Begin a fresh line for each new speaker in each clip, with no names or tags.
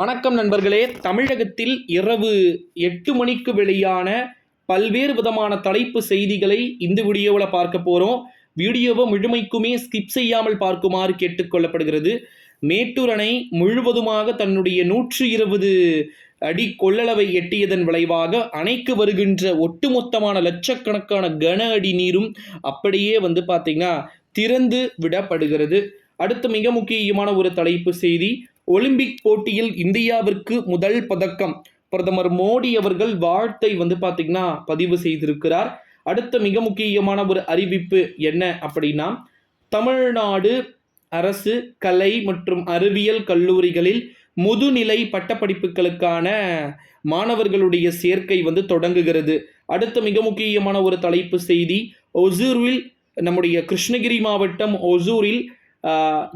வணக்கம் நண்பர்களே. தமிழகத்தில் இரவு எட்டு மணிக்கு வெளியான பல்வேறு விதமான தலைப்பு செய்திகளை இந்த வீடியோவில் பார்க்க போகிறோம் வீடியோவை முழுமைக்குமே ஸ்கிப் செய்யாமல் பார்க்குமாறு கேட்டுக்கொள்ளப்படுகிறது மேட்டூர் அணை முழுவதுமாக தன்னுடைய நூற்று இருபது அடி கொள்ளளவை எட்டியதன் விளைவாக அணைக்கு வருகின்ற ஒட்டுமொத்தமான லட்சக்கணக்கான கன அடி நீரும் அப்படியே வந்து பார்த்திங்கன்னா திறந்து விடப்படுகிறது. அடுத்து மிக முக்கியமான ஒரு தலைப்பு செய்தி ஒலிம்பிக் போட்டியில் இந்தியாவிற்கு முதல் பதக்கம். பிரதமர் மோடி அவர்கள் வாழ்த்தை வந்து பார்த்திங்கன்னா பதிவு செய்திருக்கிறார். அடுத்த மிக முக்கியமான ஒரு அறிவிப்பு என்ன அப்படின்னா தமிழ்நாடு அரசு கலை மற்றும் அறிவியல் கல்லூரிகளில் முதுநிலை பட்டப்படிப்புகளுக்கான மாணவர்களுடைய சேர்க்கை வந்து தொடங்குகிறது. அடுத்த மிக முக்கியமான ஒரு தலைப்பு செய்தி ஒசூரில் நம்முடைய கிருஷ்ணகிரி மாவட்டம் ஒசூரில்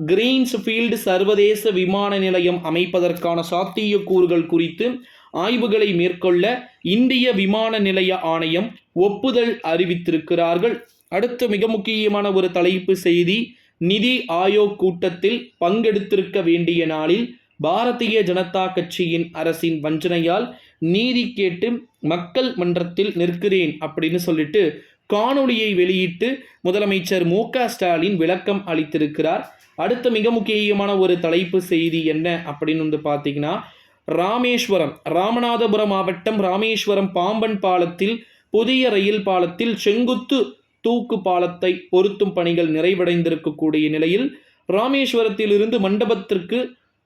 கிரீன்ஸ் ஃபீல்டு சர்வதேச விமான நிலையம் அமைப்பதற்கான சாத்தியக்கூறுகள் குறித்து ஆய்வுகளை மேற்கொள்ள இந்திய விமான நிலைய ஆணையம் ஒப்புதல் அறிவித்திருக்கிறார்கள். அடுத்த மிக முக்கியமான ஒரு தலைப்பு செய்தி நிதி ஆயோக் கூட்டத்தில் பங்கெடுத்திருக்க வேண்டிய நாளில் பாரதிய ஜனதா கட்சியின் அரசின் வஞ்சனையால் நீதி கேட்டு மக்கள் மன்றத்தில் நிற்கிறேன் அப்படின்னு சொல்லிட்டு காணொளியை வெளியிட்டு முதலமைச்சர் மு ஸ்டாலின் விளக்கம் அளித்திருக்கிறார். அடுத்த மிக முக்கியமான ஒரு தலைப்பு செய்தி என்ன அப்படின்னு வந்து பார்த்தீங்கன்னா ராமேஸ்வரம் ராமநாதபுரம் மாவட்டம் ராமேஸ்வரம் பாம்பன் பாலத்தில் புதிய ரயில் பாலத்தில் செங்குத்து தூக்கு பாலத்தை பொருத்தும் பணிகள் நிறைவடைந்திருக்கக்கூடிய நிலையில் ராமேஸ்வரத்திலிருந்து மண்டபத்திற்கு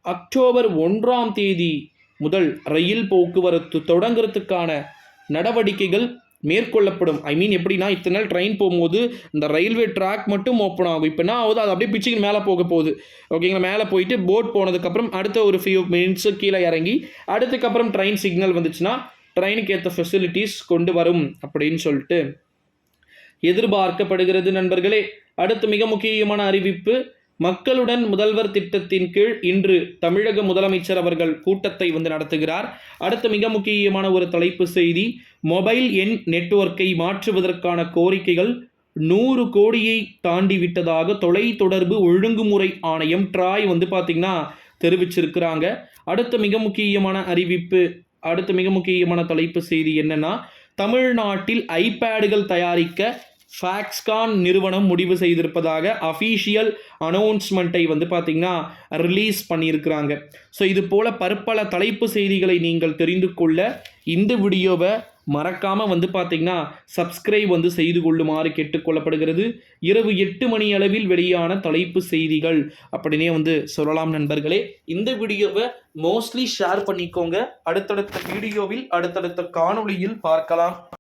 அக்டோபர் ஒன்றாம் தேதி முதல் ரயில் போக்குவரத்து தொடங்குறதுக்கான நடவடிக்கைகள் மேற்கொள்ளப்படும். ஐ மீன் எப்படின்னா இத்தனை நாள் ட்ரெயின் போகும்போது இந்த ரயில்வே ட்ராக் மட்டும் ஓப்பன் ஆகும். இப்போ என்ன ஆகுது? அது அப்படியே பிச்சுக்கு மேலே போக போகுது. ஓகேங்களா மேலே போயிட்டு போட் போனதுக்கப்புறம் அடுத்த ஒரு ஃபியூ மினிட்ஸு கீழே இறங்கி அடுத்துக்கப்புறம் ட்ரெயின் சிக்னல் வந்துச்சுன்னா ட்ரெயினுக்கு ஏற்ற ஃபெசிலிட்டிஸ் கொண்டு வரும் அப்படின்னு சொல்லிட்டு எதிர்பார்க்கப்படுகிறது நண்பர்களே. அடுத்து மிக முக்கியமான அறிவிப்பு மக்களுடன் முதல்வர் திட்டத்தின் கீழ் இன்று தமிழக முதலமைச்சர் அவர்கள் கூட்டத்தை வந்து நடத்துகிறார். அடுத்த மிக முக்கியமான ஒரு தலைப்பு செய்தி மொபைல் எண் நெட்வொர்க்கை மாற்றுவதற்கான கோரிக்கைகள் நூறு கோடியை தாண்டி விட்டதாக தொலைத்தொடர்பு ஒழுங்குமுறை ஆணையம் ட்ராய் வந்து பார்த்திங்கன்னா தெரிவிச்சிருக்கிறாங்க. அடுத்த மிக முக்கியமான அறிவிப்பு அடுத்த மிக முக்கியமான தலைப்பு செய்தி என்னன்னா தமிழ்நாட்டில் ஐபேடுகள் தயாரிக்க ஃபேக்ஸ்கான் நிறுவனம் முடிவு செய்திருப்பதாக அஃபீஷியல் அனௌன்ஸ்மெண்ட்டை வந்து பார்த்திங்கன்னா ரிலீஸ் பண்ணியிருக்கிறாங்க. ஸோ இது போல் பற்பல தலைப்பு செய்திகளை நீங்கள் தெரிந்து கொள்ள இந்த வீடியோவை மறக்காமல் வந்து பார்த்திங்கன்னா சப்ஸ்கிரைப் வந்து செய்து கொள்ளுமாறு கேட்டுக்கொள்ளப்படுகிறது இரவு எட்டு மணி அளவில் வெளியான தலைப்பு செய்திகள் அப்படின்னே வந்து சொல்லலாம் நண்பர்களே. இந்த வீடியோவை மோஸ்ட்லி ஷேர் பண்ணிக்கோங்க. அடுத்தடுத்த வீடியோவில் அடுத்தடுத்த காணொளியில் பார்க்கலாம்.